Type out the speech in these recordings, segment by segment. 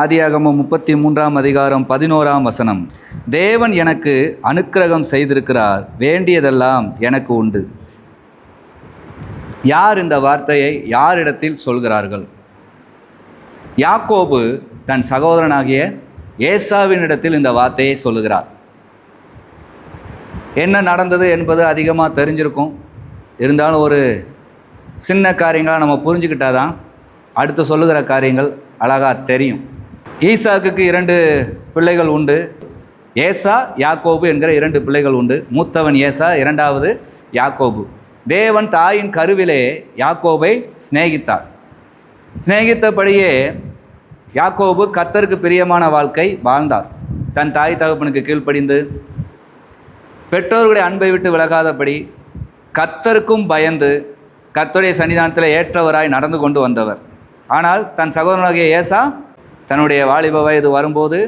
ஆதியாகமம் முப்பத்தி மூன்றாம் அதிகாரம் பதினோராம் வசனம். தேவன் எனக்கு அனுக்கிரகம் செய்திருக்கிறார் வேண்டியதெல்லாம் எனக்கு உண்டு. யார் இந்த வார்த்தையை யாரிடத்தில் சொல்கிறார்கள்? யாக்கோபு தன் சகோதரனாகிய ஏசாவினிடத்தில் இந்த வார்த்தையை சொல்லுகிறார். என்ன நடந்தது என்பது அதிகமாக தெரிஞ்சிருக்கும். இருந்தாலும் ஒரு சின்ன காரியங்களாக நம்ம புரிஞ்சுக்கிட்டாதான் அடுத்து சொல்லுகிற காரியங்கள் அழகாக தெரியும். ஈசாக்குக்கு இரண்டு பிள்ளைகள் உண்டு. ஏசா யாக்கோபு என்கிற இரண்டு பிள்ளைகள் உண்டு. மூத்தவன் ஏசா இரண்டாவது யாக்கோபு. தேவன் தாயின் கருவிலே யாக்கோபை சிநேகித்தார். சிநேகித்தபடியே யாக்கோபு கர்த்தருக்கு பிரியமான வாழ்க்கை வாழ்ந்தார். தன் தாய் தகப்பனுக்கு கீழ்ப்படிந்து பெற்றோர்களுடைய அன்பை விட்டு விலகாதபடி கர்த்தருக்கும் பயந்து கர்த்தருடைய சன்னிதானத்தில் ஏற்றவராய் நடந்து கொண்டு வந்தவர். ஆனால் தன் சகோதரனாகிய ஏசா தன்னுடைய வாலிப வயது வரும்போது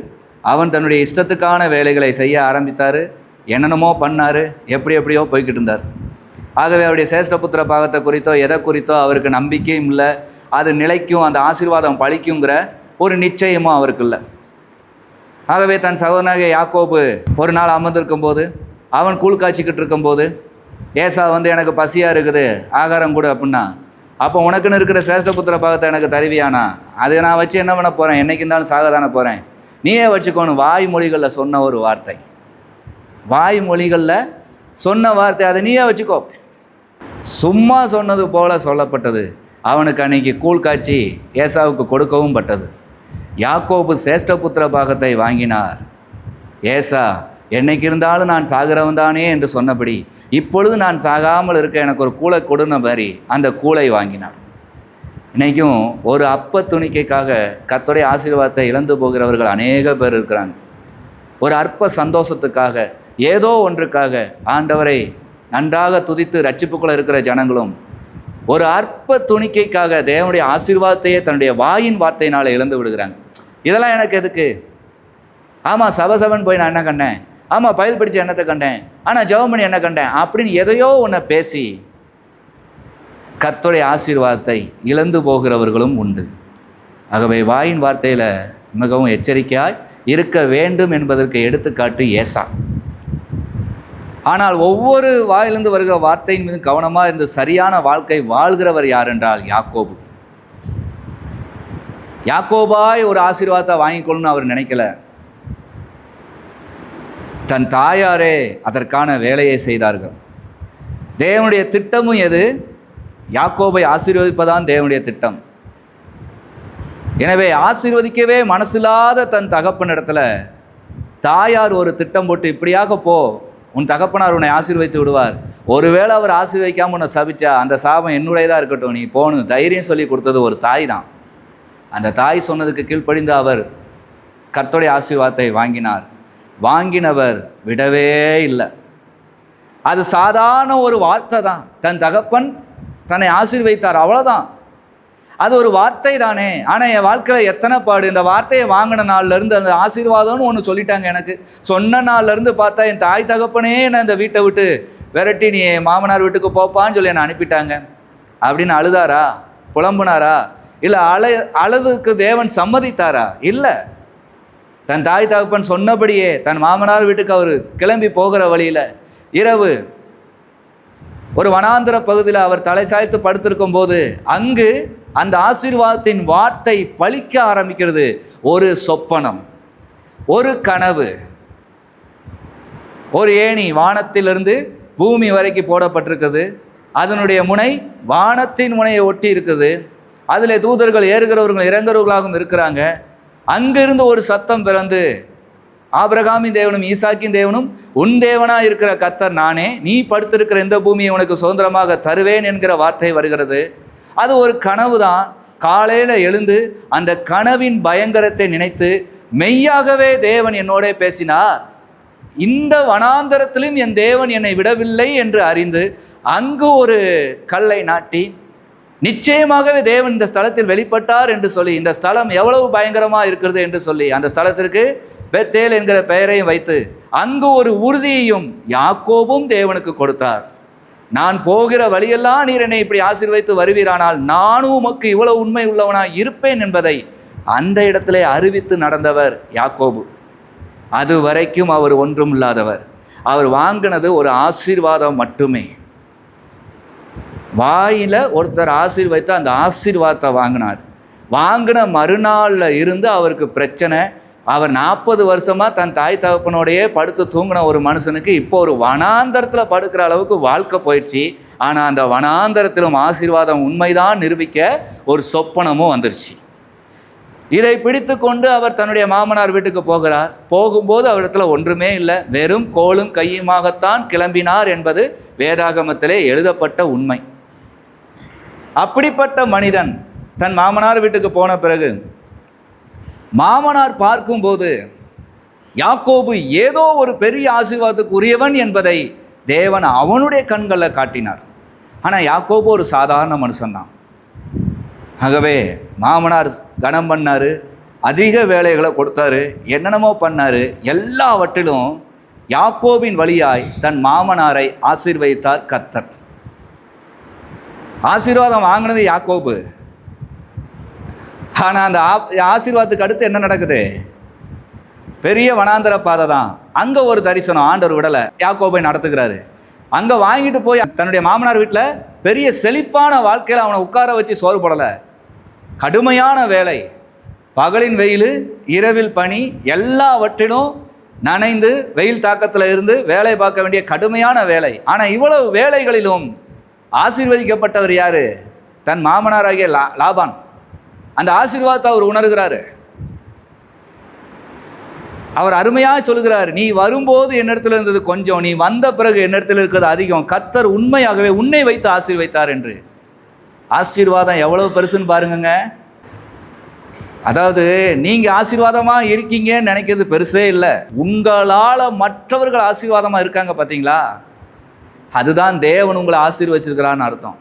அவன் தன்னுடைய இஷ்டத்துக்கான வேலைகளை செய்ய ஆரம்பித்தார். என்னென்னமோ பண்ணார். எப்படி எப்படியோ போய்கிட்டு இருந்தார். ஆகவே அவருடைய சேஷ்டபுத்திர பாகத்தை குறித்தோ எதை குறித்தோ அவருக்கு நம்பிக்கையும் இல்லை. அது நிலைக்கும் அந்த ஆசீர்வாதம் பழிக்குங்கிற ஒரு நிச்சயமும் அவருக்கு இல்லை. ஆகவே தன் சகோதரனாகிய யாக்கோபு ஒரு நாள் அமர்ந்திருக்கும் போது அவன் கூழ் காய்ச்சிக்கிட்டு இருக்கும்போது ஏசா வந்து எனக்கு பசியாக இருக்குது ஆகாரம் கொடு அப்படின்னா அப்போ உனக்குன்னு இருக்கிற சேஷ்டபுத்திர பாகத்தை எனக்கு தருவியானா? அதை நான் வச்சு என்ன பண்ண போகிறேன் என்றைக்கு இருந்தாலும் சாக தானே போகிறேன் நீயே வச்சுக்கோணும் வாய்மொழிகளில் சொன்ன ஒரு வார்த்தை. வாய்மொழிகளில் சொன்ன வார்த்தை அதை நீயே வச்சுக்கோ. சும்மா சொன்னது போல சொல்லப்பட்டது. அவனுக்கு அன்னைக்கு கூழ் காட்சி ஏசாவுக்கு கொடுக்கவும் பட்டது. யாக்கோபு சேஷ்டபுத்திர பாகத்தை வாங்கினார். ஏசா என்னைக்கு இருந்தாலும் நான் சாகிறவன் தானே என்று சொன்னபடி இப்பொழுது நான் சாகாமல் இருக்க எனக்கு ஒரு கூளை கொடுன மாதிரி அந்த கூளை வாங்கினார். இன்றைக்கும் ஒரு அப்ப துணிக்கைக்காக கத்துடைய ஆசீர்வாதத்தை இழந்து போகிறவர்கள் அநேக பேர் இருக்கிறாங்க. ஒரு அற்ப சந்தோஷத்துக்காக ஏதோ ஒன்றுக்காக ஆண்டவரை நன்றாக துதித்து ரட்சிப்புக்குள்ள இருக்கிற ஜனங்களும் ஒரு அற்ப துணிக்கைக்காக தேவனுடைய ஆசீர்வாதத்தையே தன்னுடைய வாயின் வார்த்தையினால் இழந்து விடுகிறாங்க. இதெல்லாம் எனக்கு எதுக்கு? ஆமாம் சபசபன் போய் நான் என்ன கண்டேன்? ஆமாம் பயில் படித்த எண்ணத்தை கண்டேன்? ஆனால் ஜெபமணி என்ன கண்டேன்? அப்படின்னு எதையோ ஒன்றை பேசி கர்த்தருடைய ஆசீர்வாதத்தை இழந்து போகிறவர்களும் உண்டு. ஆகவே வாயின் வார்த்தையில் மிகவும் எச்சரிக்கையாய் இருக்க வேண்டும் என்பதற்கு எடுத்துக்காட்டு ஏசா. ஆனால் ஒவ்வொரு வாயிலிருந்து வருகிற வார்த்தையின் மீது கவனமாக இருந்து சரியான வாழ்க்கை வாழ்கிறவர் யார் என்றால் யாக்கோபு. யாக்கோபாய் ஒரு ஆசீர்வாதத்தை வாங்கிக்கொள்ளணும்னு அவர் நினைக்கல. தன் தாயாரே அதற்கான வேலையை செய்தார்கள். தேவனுடைய திட்டமும் எது? யாக்கோபை ஆசீர்வதிப்பதான் தேவனுடைய திட்டம். எனவே ஆசீர்வதிக்கவே மனசில்லாத தன் தகப்பனிடத்தில் தாயார் ஒரு திட்டம் போட்டு இப்படியாக போ உன் தகப்பனார் உன்னை ஆசீர்வதித்து விடுவார். ஒருவேளை அவர் ஆசீர்வதிக்காமல் உன்னை சபிச்சா அந்த சாபம் என்னுடையதாக இருக்கட்டும் நீ போகணும் தைரியம் சொல்லி கொடுத்தது ஒரு தாய் தான். அந்த தாய் சொன்னதுக்கு கீழ்ப்படிந்த அவர் கர்த்தோடைய ஆசீர்வாதத்தை வாங்கினார். வாங்கினவர் விடவே இல்லை. அது சாதாரண ஒரு வார்த்தை தான். தன் தகப்பன் தன்னை ஆசீர்வைத்தார் அவ்வளோதான் அது ஒரு வார்த்தை தானே. ஆனால் என் வாழ்க்கையில் எத்தனை பாடு இந்த வார்த்தையை வாங்கின நாள்லேருந்து அந்த ஆசீர்வாதம்னு ஒன்று சொல்லிட்டாங்க எனக்கு. சொன்ன நாள்லேருந்து பார்த்தா என் தாய் தகப்பனே என்னை இந்த வீட்டை விட்டு விரட்டி நீ என் மாமனார் வீட்டுக்கு போப்பான்னு சொல்லி என்னை அனுப்பிட்டாங்க. அப்படின்னு அழுதாரா? புலம்புனாரா? இல்லை அழ அழுதுக்கு தேவன் சம்மதித்தாரா? இல்லை. தன் தாய் தகப்பன் சொன்னபடியே தன் மாமனார் வீட்டுக்கு அவர் கிளம்பி போகிற வழியில் இரவு ஒரு வனாந்திர பகுதியில் அவர் தலை சாய்த்து படுத்திருக்கும் போது அங்கு அந்த ஆசீர்வாதத்தின் வார்த்தை பழிக்க ஆரம்பிக்கிறது. ஒரு சொப்பனம் ஒரு கனவு ஒரு ஏணி வானத்திலிருந்து பூமி வரைக்கும் போடப்பட்டிருக்குது. அதனுடைய முனை வானத்தின் முனையை ஒட்டி இருக்குது. அதில் தூதர்கள் ஏறுகிறவர்கள் இறங்குறவர்களாகவும் இருக்கிறாங்க. அங்கிருந்து ஒரு சத்தம் பிறந்து ஆபிரகாமின் தேவனும் ஈசாக்கின் தேவனும் உன் தேவனா இருக்கிற கத்தர் நானே. நீ படுத்திருக்கிற இந்த பூமியை உனக்கு சுதந்திரமாக தருவேன் என்கிற வார்த்தை வருகிறது. அது ஒரு கனவு தான். காலையில் எழுந்து அந்த கனவின் பயங்கரத்தை நினைத்து மெய்யாகவே தேவன் என்னோட பேசினார். இந்த வனாந்தரத்திலும் என் தேவன் என்னை விடவில்லை என்று அறிந்து அங்கு ஒரு கல்லை நாட்டி நிச்சயமாகவே தேவன் இந்த ஸ்தலத்தில் வெளிப்பட்டார் என்று சொல்லி இந்த ஸ்தலம் எவ்வளவு பயங்கரமாக இருக்கிறது என்று சொல்லி அந்த ஸ்தலத்திற்கு பெத்தேல் என்கிற பெயரையும் வைத்து அங்கு ஒரு உறுதியையும் யாக்கோபும் தேவனுக்கு கொடுத்தார். நான் போகிற வழியெல்லாம் நீர் என்னை இப்படி ஆசீர்வைத்து வருவீரானால் நானும் உமக்கு இவ்வளவு உண்மை உள்ளவனாக இருப்பேன் என்பதை அந்த இடத்திலே அறிவித்து நடந்தவர் யாக்கோபு. அது வரைக்கும் அவர் ஒன்றும் இல்லாதவர். அவர் வாங்கினது ஒரு ஆசீர்வாதம் மட்டுமே. வாயில் ஒருத்தர் ஆசீர்வதித்து அந்த ஆசீர்வாதத்தை வாங்கினார். வாங்கின மறுநாளில் இருந்து அவருக்கு பிரச்சனை. அவர் நாற்பது வருஷமாக தன் தாய் தகப்பனோடையே படுத்து தூங்கின ஒரு மனுஷனுக்கு இப்போ ஒரு வனாந்தரத்தில் படுக்கிற அளவுக்கு வாழ்க்கை போயிடுச்சு. ஆனால் அந்த வனாந்தரத்திலும் ஆசீர்வாதம் உண்மைதான் நிரூபிக்க ஒரு சொப்பனமும் வந்துருச்சு. இதை பிடித்து கொண்டு அவர் தன்னுடைய மாமனார் வீட்டுக்கு போகிறார். போகும்போது அவரிடத்துல ஒன்றுமே இல்லை. வெறும் கோலும் கையுமாகத்தான் கிளம்பினார் என்பது வேதாகமத்திலே எழுதப்பட்ட உண்மை. அப்படிப்பட்ட மனிதன் தன் மாமனார் வீட்டுக்கு போன பிறகு மாமனார் பார்க்கும்போது யாக்கோபு ஏதோ ஒரு பெரிய ஆசீர்வாதத்துக்கு உரியவன் என்பதை தேவன் அவனுடைய கண்களில் காட்டினார். ஆனால் யாக்கோபு ஒரு சாதாரண மனுஷன்தான். ஆகவே மாமனார் கனம் பண்ணார் அதிக வேலைகளை கொடுத்தாரு என்னென்னமோ பண்ணார் எல்லாவற்றிலும் யாக்கோபின் வழியாய் தன் மாமனாரை ஆசீர்வதித்தார் கத்தர் ஆசீர்வாதம் வாங்கினது யாக்கோபு. ஆனால் அந்த ஆசீர்வாதத்துக்கு அடுத்து என்ன நடக்குது? பெரிய வனாந்தர பாதை தான். அங்கே ஒரு தரிசனம் ஆண்டவர் விடலை. யாக்கோபை நடத்துகிறாரு. அங்கே வாங்கிட்டு போய் தன்னுடைய மாமனார் வீட்டில் பெரிய செழிப்பான வாழ்க்கையில் அவனை உட்கார வச்சு சோறு போடலை. கடுமையான வேலை. பகலின் வெயில் இரவில் பனி எல்லாவற்றிலும் நனைந்து வெயில் தாக்கத்தில் இருந்து வேலை பார்க்க வேண்டிய கடுமையான வேலை. ஆனால் இவ்வளவு வேலைகளிலும் ஆசீர்வதிக்கப்பட்டவர் யாரு? தன் மாமனாராகிய லா லாபான். அந்த ஆசீர்வாதத்தை அவர் உணர்கிறாரு. அவர் அருமையாக சொல்கிறார் நீ வரும்போது என்னிடத்தில் இருந்தது கொஞ்சம் நீ வந்த பிறகு என்னிடத்தில் இருக்கிறது அதிகம். கத்தர் உண்மையாகவே உன்னை வைத்து ஆசீர்வைத்தார் என்று. ஆசீர்வாதம் எவ்வளவு பெருசுன்னு பாருங்கங்க. அதாவது நீங்க ஆசீர்வாதமா இருக்கீங்கன்னு நினைக்கிறது பெருசே இல்லை. உங்களால மற்றவர்கள் ஆசீர்வாதமா இருக்காங்க பார்த்தீங்களா அதுதான் தேவன் உங்களை ஆசீர்வச்சிருக்கிறான்னு அர்த்தம்.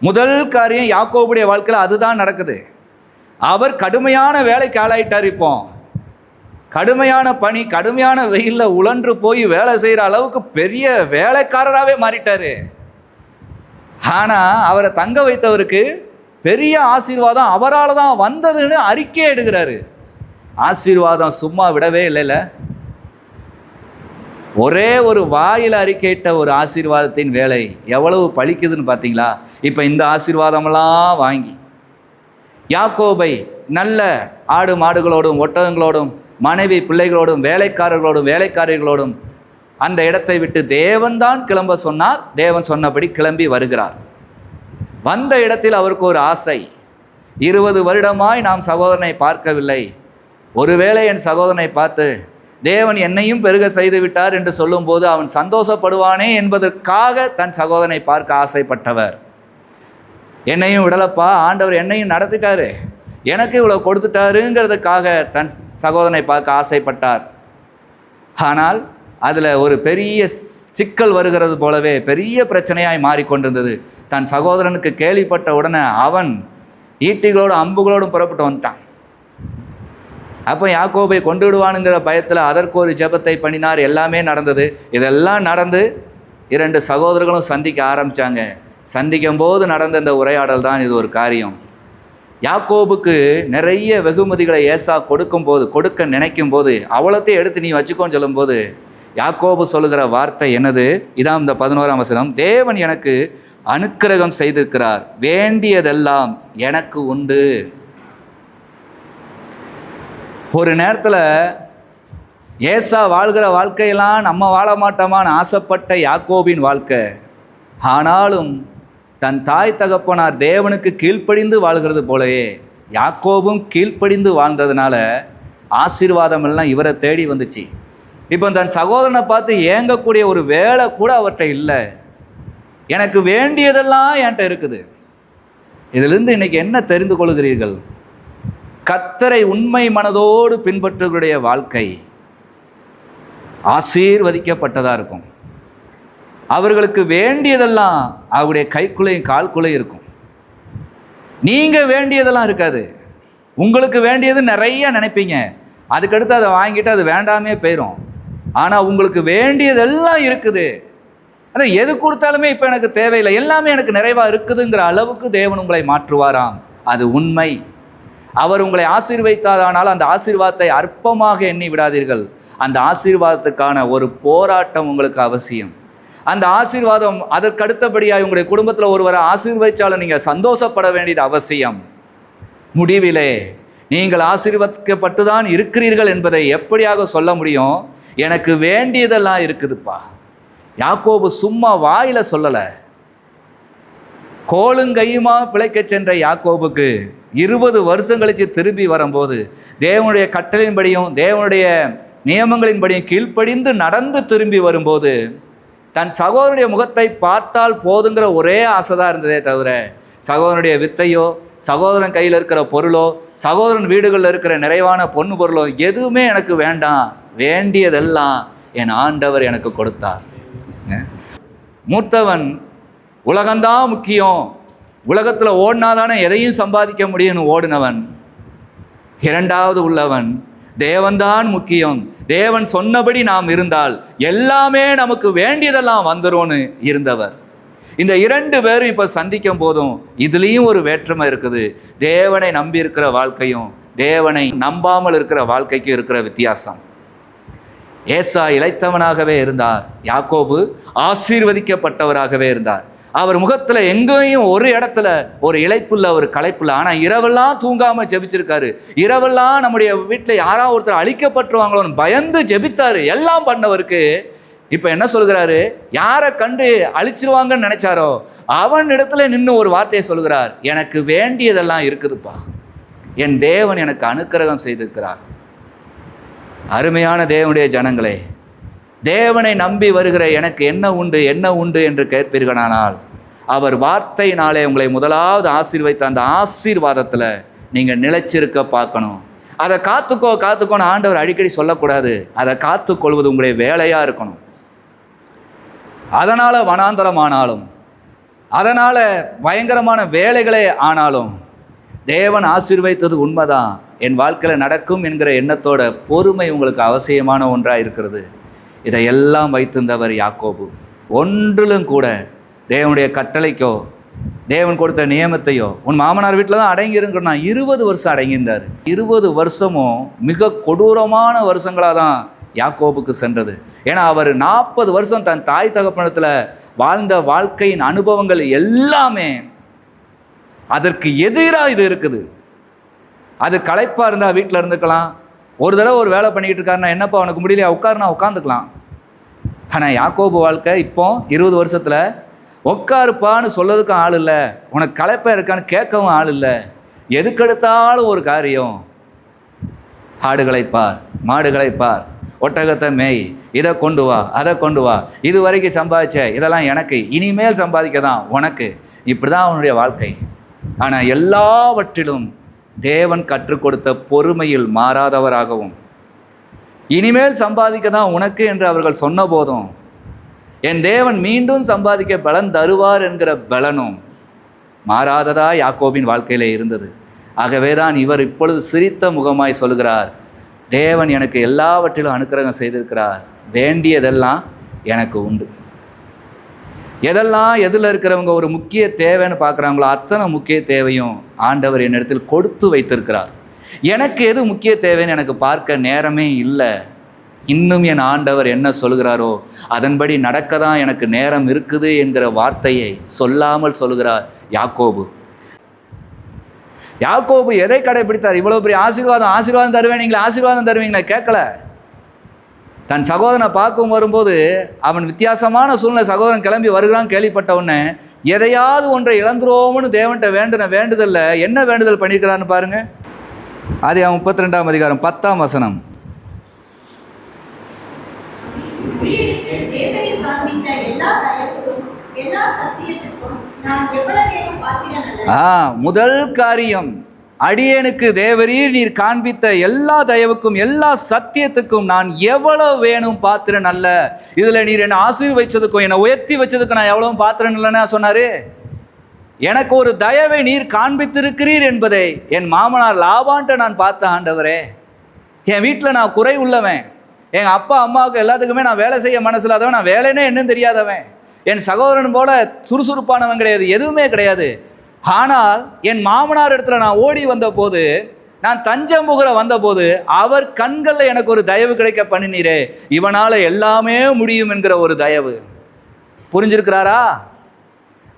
முதல் காரியம் யாக்கோபுடைய வாழ்க்கையில் அதுதான் நடக்குது. அவர் கடுமையான வேலைக்கு ஆளாயிட்டார் இப்போ. கடுமையான பனி கடுமையான வெயிலில் உழன்று போய் வேலை செய்கிற அளவுக்கு பெரிய வேலைக்காரராகவே மாறிட்டார். ஆனால் அவரை தங்க வைத்தவருக்கு பெரிய ஆசீர்வாதம் அவரால் தான் வந்ததுன்னு அறிக்கை எடுக்கிறாரு. ஆசீர்வாதம் சும்மா விடவே இல்லைல்ல. ஒரே ஒரு வாயில் அறிக்கையிட்ட ஒரு ஆசீர்வாதத்தின் வேலை எவ்வளவு பழிக்குதுன்னு பார்த்தீங்களா? இப்போ இந்த ஆசீர்வாதமெல்லாம் வாங்கி யாக்கோபை நல்ல ஆடு மாடுகளோடும் ஒட்டகங்களோடும் மனைவி பிள்ளைகளோடும் வேலைக்காரர்களோடும் வேலைக்காரர்களோடும் அந்த இடத்தை விட்டு தேவன்தான் கிளம்ப சொன்னார். தேவன் சொன்னபடி கிளம்பி வருகிறார். வந்த இடத்தில் அவருக்கு ஒரு ஆசை இருபது வருடமாய் நாம் சகோதரனை பார்க்கவில்லை. ஒருவேளை என் சகோதரனை பார்த்து தேவன் என்னையும் பெருக செய்து விட்டார் என்று சொல்லும்போது அவன் சந்தோஷப்படுவானே என்பதற்காக தன் சகோதரனை பார்க்க ஆசைப்பட்டவர். என்னையும் விடலப்பா ஆண்டவர் என்னையும் நடத்திட்டாரு. எனக்கு இவ்வளோ கொடுத்துட்டாருங்கிறதுக்காக தன் சகோதரனை பார்க்க ஆசைப்பட்டார். ஆனால் அதில் ஒரு பெரிய சிக்கல் வருகிறது போலவே பெரிய பிரச்சனையாய் மாறிக்கொண்டிருந்தது. தன் சகோதரனுக்கு கேள்விப்பட்ட உடனே அவன் ஈட்டிகளோடும் அம்புகளோடும் புறப்பட்டு வந்துட்டான். அப்போ யாக்கோபை கொண்டு விடுவானுங்கிற பயத்தில் அதற்கு ஒரு ஜெபத்தை பண்ணினார். எல்லாமே நடந்தது. இதெல்லாம் நடந்து இரண்டு சகோதரர்களும் சந்திக்க ஆரம்பித்தாங்க சந்திக்கும் போது நடந்த இந்த உரையாடல் தான் இது ஒரு காரியம். யாக்கோபுக்கு நிறைய வெகுமதிகளை ஏசா கொடுக்கும்போது கொடுக்க நினைக்கும் போது அவ்வளோத்தையும் எடுத்து நீ வச்சுக்கோன்னு சொல்லும்போது யாக்கோபு சொல்லுகிற வார்த்தை என்னது? இதான் இந்த பதினோராம் வசனம். தேவன் எனக்கு அனுக்கிரகம் செய்திருக்கிறார். வேண்டியதெல்லாம் எனக்கு உண்டு. ஒரு நேரத்தில் ஏசா வாழ்கிற வாழ்க்கையெல்லாம் நம்ம வாழ மாட்டோமான்னு ஆசைப்பட்ட யாக்கோபின் வாழ்க்கை. ஆனாலும் தன் தாய் தகப்பனார் தேவனுக்கு கீழ்ப்படிந்து வாழ்கிறது போலவே யாக்கோபும் கீழ்ப்படிந்து வாழ்ந்ததுனால ஆசீர்வாதம் எல்லாம் இவரை தேடி வந்துச்சு. இப்போ தன் சகோதரனை பார்த்து ஏங்கக்கூடிய ஒரு வேலை கூட அவர்கிட்ட இல்லை. எனக்கு வேண்டியதெல்லாம் என்கிட்ட இருக்குது. இதிலிருந்து இன்னைக்கு என்ன தெரிந்து கொள்கிறீர்கள்? கத்தரை உண்மை மனதோடு பின்பற்றுகளுடைய வாழ்க்கை ஆசீர்வதிக்கப்பட்டதாக இருக்கும். அவர்களுக்கு வேண்டியதெல்லாம் அவருடைய கைக்குள்ளையும் கால்குள்ளையும் இருக்கும். நீங்கள் வேண்டியதெல்லாம் இருக்காது. உங்களுக்கு வேண்டியது நிறைய நினைப்பீங்க. அதுக்கடுத்து அதை வாங்கிட்டு அது வேண்டாமே போயிடும் ஆனால் உங்களுக்கு வேண்டியதெல்லாம் இருக்குது. அதான் எது கொடுத்தாலுமே இப்போ எனக்கு தேவையில்லை. எல்லாமே எனக்கு நிறைவாக இருக்குதுங்கிற அளவுக்கு தேவன் உங்களை மாற்றுவாராம். அது உண்மை. அவர் உங்களை ஆசீர்வைத்தாதானால் அந்த ஆசீர்வாதத்தை அற்பமாக எண்ணி விடாதீர்கள். அந்த ஆசீர்வாதத்துக்கான ஒரு போராட்டம் உங்களுக்கு அவசியம். அந்த ஆசீர்வாதம் அதற்கடுத்தபடியாக உங்களுடைய குடும்பத்தில் ஒருவரை ஆசீர்வதிச்சாலும் நீங்கள் சந்தோஷப்பட வேண்டியது அவசியம். முடிவிலே நீங்கள் ஆசீர்வதிக்கப்பட்டு தான் இருக்கிறீர்கள் என்பதை எப்படியாக சொல்ல முடியும்? எனக்கு வேண்டியதெல்லாம் இருக்குதுப்பா. யாக்கோபு சும்மா வாயில் சொல்லலை. கோளுங்கையுமா பிழைக்கச் சென்ற யாக்கோபுக்கு இருபது வருஷம் கழித்து திரும்பி வரும்போது தேவனுடைய கட்டளின்படியும் தேவனுடைய நியமங்களின்படியும் கீழ்ப்படிந்து நடந்து திரும்பி வரும்போது தன் சகோதரனுடைய முகத்தை பார்த்தால் போதுங்கிற ஒரே ஆசை தான் இருந்ததே தவிர சகோதரனுடைய வித்தையோ சகோதரன் கையில் இருக்கிற பொருளோ சகோதரன் வீடுகளில் இருக்கிற நிறைவான பொண்ணு பொருளோ எதுவுமே எனக்கு வேண்டாம். வேண்டியதெல்லாம் என் ஆண்டவர் எனக்கு கொடுத்தார். மூத்தவன் உலகம்தான் முக்கியம். உலகத்தில் ஓடினாதானே எதையும் சம்பாதிக்க முடியும்னு ஓடினவன். இரண்டாவது உள்ளவன். தேவன்தான் முக்கியம். தேவன் சொன்னபடி நாம் இருந்தால் எல்லாமே நமக்கு வேண்டியதெல்லாம் வந்துரும்னு இருந்தவர். இந்த இரண்டு பேரும் இப்போ சந்திக்கும் போதும் இதுலேயும் ஒரு வேற்றுமை இருக்குது. தேவனை நம்பி இருக்கிற வாழ்க்கையும் தேவனை நம்பாமல் இருக்கிற வாழ்க்கைக்கும் இருக்கிற வித்தியாசம். ஏசா இளைத்தவனாகவே இருந்தார். யாக்கோபு ஆசீர்வதிக்கப்பட்டவராகவே இருந்தார். அவர் முகத்தில் எங்கேயும் ஒரு இடத்துல ஒரு இழைப்புள்ள ஒரு களைப்புள்ள ஆனால் இரவெல்லாம் தூங்காமல் ஜெபிச்சிருக்காரு. இரவெல்லாம் நம்முடைய வீட்டில் யாராவது ஒருத்தர் அழிக்கப்பட்டுருவாங்களோன்னு பயந்து ஜெபித்தார் எல்லாம் பண்ணவருக்கு. இப்போ என்ன சொல்கிறாரு? யாரை கண்டு அழிச்சிருவாங்கன்னு நினைச்சாரோ அவன் இடத்துல நின்று ஒரு வார்த்தையை சொல்கிறார். எனக்கு வேண்டியதெல்லாம் இருக்குதுப்பா. என் தேவன் எனக்கு அனுக்கிரகம் செய்திருக்கிறார். அருமையான தேவனுடைய ஜனங்களே தேவனை நம்பி வருகிற எனக்கு என்ன உண்டு என்ன உண்டு என்று கேட்பீர்களானால் அவர் வார்த்தையினாலே உங்களை முதலாவது ஆசீர்வைத்த அந்த ஆசீர்வாதத்தில் நீங்கள் நிலைச்சிருக்க பார்க்கணும். அதை காத்துக்கோ காத்துக்கோன்னு ஆண்டவர் அடிக்கடி சொல்லக்கூடாது. அதை காத்துக்கொள்வது உங்களுடைய வேலையாக இருக்கணும். அதனால் வனாந்தரம் ஆனாலும் அதனால் பயங்கரமான வேலைகளே ஆனாலும் தேவன் ஆசீர்வைத்தது உண்மைதான். என் வாழ்க்கையில் நடக்கும் என்கிற எண்ணத்தோட பொறுமை உங்களுக்கு அவசியமான ஒன்றாக இருக்கிறது இதையெல்லாம் வைத்திருந்தவர் யாக்கோபு. ஒன்றிலும் கூட தேவனுடைய கட்டளைக்கோ தேவன் கொடுத்த நியமத்தையோ உன் மாமனார் வீட்டில் தான் அடங்கியிருங்கன்னா இருபது வருஷம் அடங்கியிருந்தார். இருபது வருஷமும் மிக கொடூரமான வருஷங்களாக தான் யாக்கோபுக்கு சென்றது. ஏன்னா அவர் நாற்பது வருஷம் தன் தாய் தகப்பனத்தில் வாழ்ந்த வாழ்க்கையின் அனுபவங்கள் எல்லாமே அதற்கு எதிராக இது இருக்குது. அது களைப்பாக இருந்தால் வீட்டில் இருந்துக்கலாம் ஒரு தடவை ஒரு வேலை பண்ணிக்கிட்டு இருக்காருன்னா என்னப்பா உனக்கு முடியலையா? உட்காருனா உட்காந்துக்கலாம். ஆனால் யாக்கோபு வாழ்க்கை இப்போ இருபது வருஷத்தில் உட்காருப்பான்னு சொல்லதுக்கும் ஆள் இல்லை. உனக்கு களைப்பாக இருக்கான்னு கேட்கவும் ஆள் இல்லை. எதுக்கெடுத்தாலும் ஒரு காரியம். ஆடுகளை பார் மாடுகளை பார். ஒட்டகத்தை மேய் இதை கொண்டு வா அதை கொண்டு வா. இது வரைக்கும் சம்பாதிச்ச இதெல்லாம் எனக்கு. இனிமேல் சம்பாதிக்க தான் உனக்கு. இப்படி தான் அவனுடைய வாழ்க்கை. ஆனால் எல்லாவற்றிலும் தேவன் கற்றுக் கொடுத்த பொறுமையில் மாறாதவராகவும் இனிமேல் சம்பாதிக்க தான் உனக்கு என்று அவர்கள் சொன்ன போதும் என் தேவன் மீண்டும் சம்பாதிக்க பலன் தருவார் என்கிற பலனும் மாறாததா யாக்கோபின் வாழ்க்கையிலே இருந்தது. ஆகவே தான் இவர் இப்பொழுது சிரித்த முகமாய் சொல்கிறார் தேவன் எனக்கு எல்லாவற்றிலும் அனுக்கிரகம் செய்திருக்கிறார். வேண்டியதெல்லாம் எனக்கு உண்டு. எதெல்லாம் எதில் இருக்கிறவங்க ஒரு முக்கிய தேவைன்னு பார்க்குறாங்களோ அத்தனை முக்கிய தேவையும் ஆண்டவர் என்னிடத்தில் கொடுத்து வைத்திருக்கிறார். எனக்கு எது முக்கிய தேவைன்னு எனக்கு பார்க்க நேரமே இல்லை. இன்னும் என் ஆண்டவர் என்ன சொல்கிறாரோ அதன்படி நடக்க தான் எனக்கு நேரம் இருக்குது என்கிற வார்த்தையை சொல்லாமல் சொல்கிறார் யாக்கோபு. யாக்கோபு எதை கடைபிடித்தார் இவ்வளோ பெரிய ஆசீர்வாதம் ஆசீர்வாதம் தருவேன் நீங்கள் ஆசீர்வாதம் தருவீங்களா கேட்கல. தன் சகோதரனை பார்க்கும் வரும்போது அவன் வித்தியாசமான சூழ்நிலை சகோதரன் கிளம்பி வருகிறான் கேள்விப்பட்ட உடனே எதையாவது ஒன்றை இழந்துருவோம்னு தேவன்கிட்ட வேண்டுன வேண்டுதல்ல என்ன வேண்டுதல் பண்ணியிருக்கிறான்னு பாருங்க. அது அவன் முப்பத்தி ரெண்டாம் அதிகாரம் பத்தாம் வசனம். ஆ முதல் காரியம். அடியேனுக்கு தேவரீர் நீர் காண்பித்த எல்லா தயவுக்கும் எல்லா சத்தியத்துக்கும் நான் எவ்வளவு வேணும் பாத்திரன் அல்ல. இதில் நீர் என்னை ஆசீர்வதிச்சதுக்கும் என்னை உயர்த்தி வச்சதுக்கும் நான் எவ்வளவு பாத்திரன் இல்லைன்னு சொன்னாரு? எனக்கு ஒரு தயவை நீர் காண்பித்திருக்கிறீர் என்பதை என் மாமனார் லாபான்ட்ட நான் பார்த்த ஆண்டவரே. என் வீட்டில் நான் குறை உள்ளவன். எங்கள் அப்பா அம்மாவுக்கு எல்லாத்துக்குமே நான் வேலை செய்ய மனசில்லாதவன் நான் வேலைன்னே என்னன்னு தெரியாதவன். என் சகோதரன் போல சுறுசுறுப்பானவன் கிடையாது எதுவுமே கிடையாது. ஆனால் என் மாமனார் இடத்துல நான் ஓடி வந்தபோது நான் தஞ்சம் வந்தபோது அவர் கண்களில் எனக்கு ஒரு தயவு கிடைக்க பண்ணினீரே இவனால் எல்லாமே முடியும் என்கிற ஒரு தயவு. புரிஞ்சிருக்கிறாரா?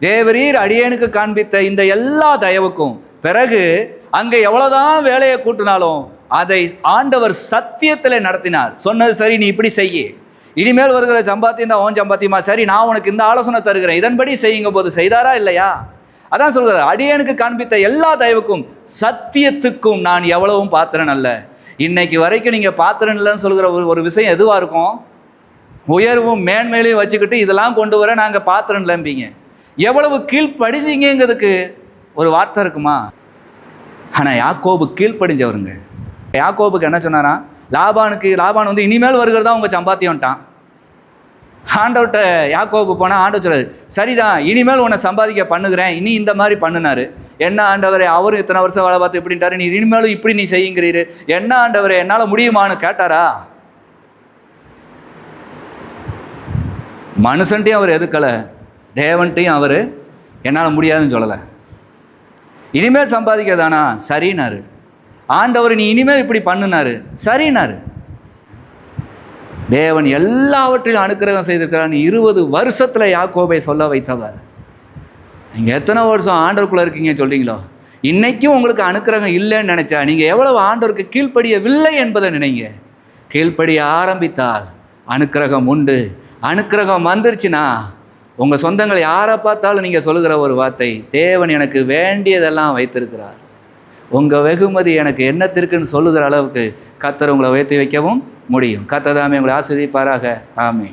தேவரீர் அடியேனுக்கு காண்பித்த இந்த எல்லா தயவுக்கும் பிறகு அங்கே எவ்வளோதான் வேலையை கூட்டினாலும் அதை ஆண்டவர் சத்தியத்தில் நடத்தினார். சொன்னது சரி நீ இப்படி செய்ய. இனிமேல் வருகிற சம்பாத்தியம் தான் ஓன் சம்பாத்தியமா? சரி நான் உனக்கு இந்த ஆலோசனை தருகிறேன். இதன்படி செய்யுங்க போது செய்தாரா இல்லையா? அதான் சொல்கிறார் அடியனுக்கு காண்பித்த எல்லா தயவுக்கும் சத்தியத்துக்கும் நான் எவ்வளவும் பாத்திரன் அல்ல. இன்னைக்கு வரைக்கும் நீங்கள் பாத்திரன் இல்லைன்னு சொல்கிற ஒரு ஒரு விஷயம் எதுவாக இருக்கும்? உயர்வும் மேன்மேலையும் வச்சுக்கிட்டு இதெல்லாம் கொண்டு வர நாங்கள் பாத்திரம் இல்லம்பிங்க. எவ்வளவு கீழ்ப்படிஞ்சிங்கிறதுக்கு ஒரு வார்த்தை இருக்குமா? ஆனால் யாக்கோபு கீழ்ப்படிஞ்சவருங்க. யாக்கோபுக்கு என்ன சொன்னாராம்? லாபானுக்கு லாபான் வந்து இனிமேல் வருகிறதா உங்கள் சம்பாத்தியம்ட்டான். ஆண்டவர்கிட்ட யாக்கோபு போனால் ஆண்டவர் சொல்கிறார் சரிதான் இனிமேல் உன்னை சம்பாதிக்க பண்ணுகிறேன். இனி இந்த மாதிரி பண்ணுனாரு. என்ன ஆண்டவரே அவரும் இத்தனை வருஷம் வேலை பார்த்து இப்படின்ட்டாரு. நீ இனிமேலும் இப்படி நீ செய்யுங்கிறீரு. என்ன ஆண்டவரே என்னால் முடியுமான்னு கேட்டாரா? மனுஷன்ட்டையும் அவர் எதுக்கலை தேவன்ட்டையும் அவர் என்னால் முடியாதுன்னு சொல்லலை. இனிமேல் சம்பாதிக்கிறதானா? சரின்னாரு. ஆண்டவர் நீ இனிமேல் இப்படி பண்ணுனாரு. சரின்னாரு. தேவன் எல்லாவற்றிலும் அனுக்கிரகம் செய்திருக்கிறான் இருபது வருஷத்தில் யாக்கோபை சொல்ல வைத்தவர். நீங்கள் எத்தனை வருஷம் ஆண்டருக்குள்ளே இருக்கீங்க சொல்கிறீங்களோ இன்றைக்கும் உங்களுக்கு அனுக்கிரகம் இல்லைன்னு நினச்சா நீங்கள் எவ்வளவு ஆண்டோருக்கு கீழ்ப்படியவில்லை என்பதை நினைங்க. கீழ்ப்படிய ஆரம்பித்தால் அனுக்கிரகம் உண்டு. அனுக்கிரகம் வந்துருச்சுன்னா உங்கள் சொந்தங்கள் யாரை பார்த்தாலும் நீங்கள் சொல்லுகிற ஒரு வார்த்தை தேவன் எனக்கு வேண்டியதெல்லாம் வைத்திருக்கிறார். உங்கள் வெகுமதி எனக்கு என்னத்திற்குன்னு சொல்லுகிற அளவுக்கு கத்தர் உங்களை உயர்த்தி வைக்கவும் முடியும். கத்ததாமே உங்களை ஆசிரியப்பாராக ஆமே